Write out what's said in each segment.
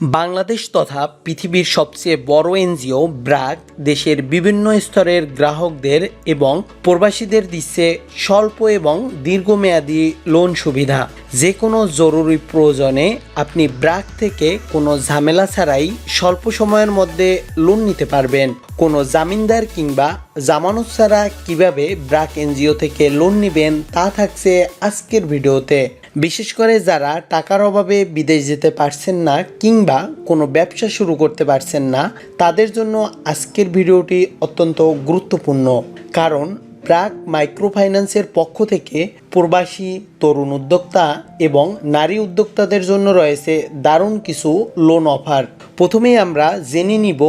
বাংলাদেশ তথা পৃথিবীর সবচেয়ে বড় এনজিও ব্র্যাক দেশের বিভিন্ন স্তরের গ্রাহকদের এবং প্রবাসীদের দিচ্ছে স্বল্প এবং দীর্ঘমেয়াদী লোন সুবিধা। যে কোনো জরুরি প্রয়োজনে আপনি ব্র্যাক থেকে কোনো ঝামেলা ছাড়াই স্বল্প সময়ের মধ্যে লোন নিতে পারবেন। কোনো জামিনদার কিংবা জামানত ছাড়া কীভাবে ব্র্যাক এনজিও থেকে লোন নেবেন তা থাকছে আজকের ভিডিওতে। বিশেষ করে যারা টাকার অভাবে বিদেশ যেতে পারছেন না কিংবা কোনো ব্যবসা শুরু করতে পারছেন না, তাদের জন্য আজকের ভিডিওটি অত্যন্ত গুরুত্বপূর্ণ। কারণ প্রাক মাইক্রো ফাইন্যান্সের পক্ষ থেকে প্রবাসী, তরুণ উদ্যোক্তা এবং নারী উদ্যোক্তাদের জন্য রয়েছে দারুণ কিছু লোন অফার প্রথমেই আমরা জেনে নিব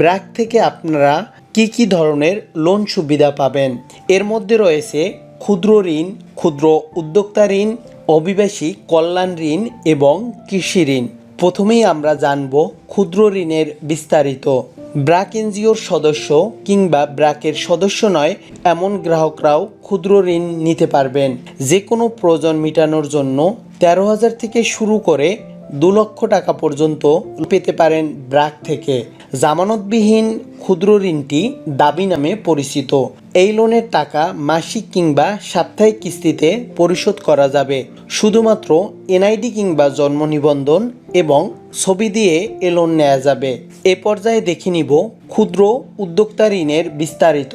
ব্র্যাক থেকে আপনারা কি কি ধরনের লোন সুবিধা পাবেন। এর মধ্যে রয়েছে ক্ষুদ্র ঋণ, ক্ষুদ্র উদ্যোক্তা ঋণ অভিবাসী কল্যাণ ঋণ এবং কৃষি ঋণ। প্রথমেই আমরা জানব ক্ষুদ্র ঋণের বিস্তারিত। ব্র্যাক এনজিওর সদস্য কিংবা ব্র্যাকের সদস্য নয়, এমন গ্রাহকরাও ক্ষুদ্র ঋণ নিতে পারবেন। যে কোনো প্রয়োজন মেটানোর জন্য তেরো হাজার থেকে শুরু করে দু লক্ষ টাকা পর্যন্ত পেতে পারেন ব্র্যাক থেকে। জামানতবিহীন ক্ষুদ্র ঋণটি দাবি নামে পরিচিত। এই লোনের টাকা মাসিক কিংবা সাপ্তাহিক কিস্তিতে পরিশোধ করা যাবে। শুধুমাত্র এনআইডি কিংবা জন্ম নিবন্ধন এবং ছবি দিয়ে এ লোন নেওয়া যাবে। এ পর্যায়ে দেখে নিব ক্ষুদ্র উদ্যোক্তা ঋণের বিস্তারিত।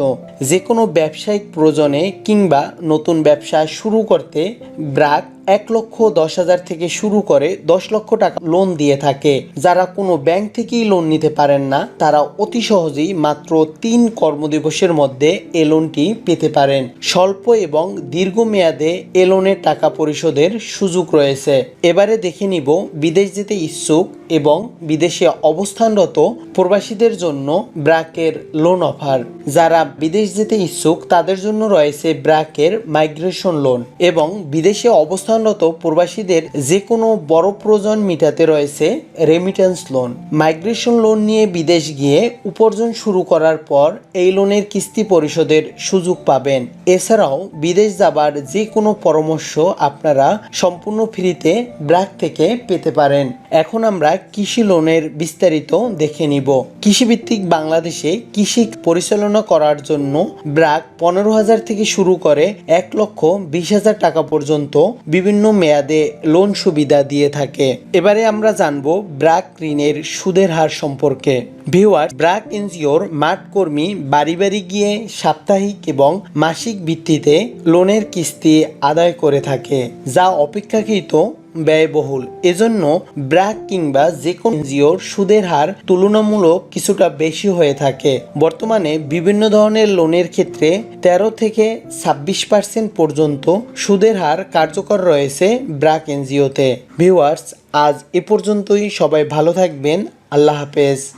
যে কোনো ব্যবসায়িক প্রয়োজনে কিংবা নতুন ব্যবসা শুরু করতে ব্রাক এক লক্ষ দশ হাজার থেকে শুরু করে দশ লক্ষ টাকা লোন দিয়ে থাকে। যারা কোনো ব্যাংক থেকেই লোন নিতে পারেন না, তারা অতি সহজেই মাত্র তিন কর্মদিবসের মধ্যে এ লোনটি পেতে পারেন। স্বল্প এবং দীর্ঘমেয়াদে এ লোনের টাকা পরিশোধের সুযোগ রয়েছে। এবারে দেখে নিব বিদেশ যেতে ইচ্ছুক এবং বিদেশে অবস্থানরত প্রবাসীদের জন্য ব্র্যাকের লোন অফার যারা বিদেশ যেতে ইচ্ছুক, তাদের জন্য রয়েছে ব্র্যাকের মাইগ্রেশন লোন এবং বিদেশে অবস্থানরত প্রবাসীদের যে কোনো বড় প্রয়োজন মেটাতে রয়েছে রেমিটেন্স লোন মাইগ্রেশন লোন নিয়ে বিদেশ গিয়ে উপার্জন শুরু করার পর এই লোনের কিস্তি পরিশোধের সুযোগ পাবেন। এছাড়াও বিদেশ যাবার যে কোনো পরামর্শ আপনারা সম্পূর্ণ ফ্রিতে ব্র্যাক থেকে পেতে পারেন। এখন আমরা কৃষি লোনের বিস্তারিত দেখে নিব। কৃষিভিত্তিক বাংলাদেশে কৃষি পরিচালনা করার জন্য ব্রাক পনেরো হাজার থেকে শুরু করে এক লক্ষ বিশ হাজার টাকা পর্যন্ত বিভিন্ন মেয়াদে লোন সুবিধা দিয়ে থাকে। এবারে আমরা জানব ব্র্যাক ঋণের সুদের হার সম্পর্কে। ভিওয়ার ব্র্যাক এনজিওর মাঠ কর্মী বাড়ি বাড়ি গিয়ে সাপ্তাহিক এবং মাসিক ভিত্তিতে লোনের কিস্তি আদায় করে থাকে, যা অপেক্ষাকৃত ব্যয়বহুল। এজন্য ব্র্যাক কিংবা যে কোনো এনজিওর সুদের হার তুলনামূলক কিছুটা বেশি হয়ে থাকে। বর্তমানে বিভিন্ন ধরনের লোনের ক্ষেত্রে তেরো থেকে ছাব্বিশ পার্সেন্ট পর্যন্ত সুদের হার কার্যকর রয়েছে ব্র্যাক এনজিওতে। ভিউয়ার্স, আজ এ পর্যন্তই। সবাই ভালো থাকবেন। আল্লাহ হাফেজ।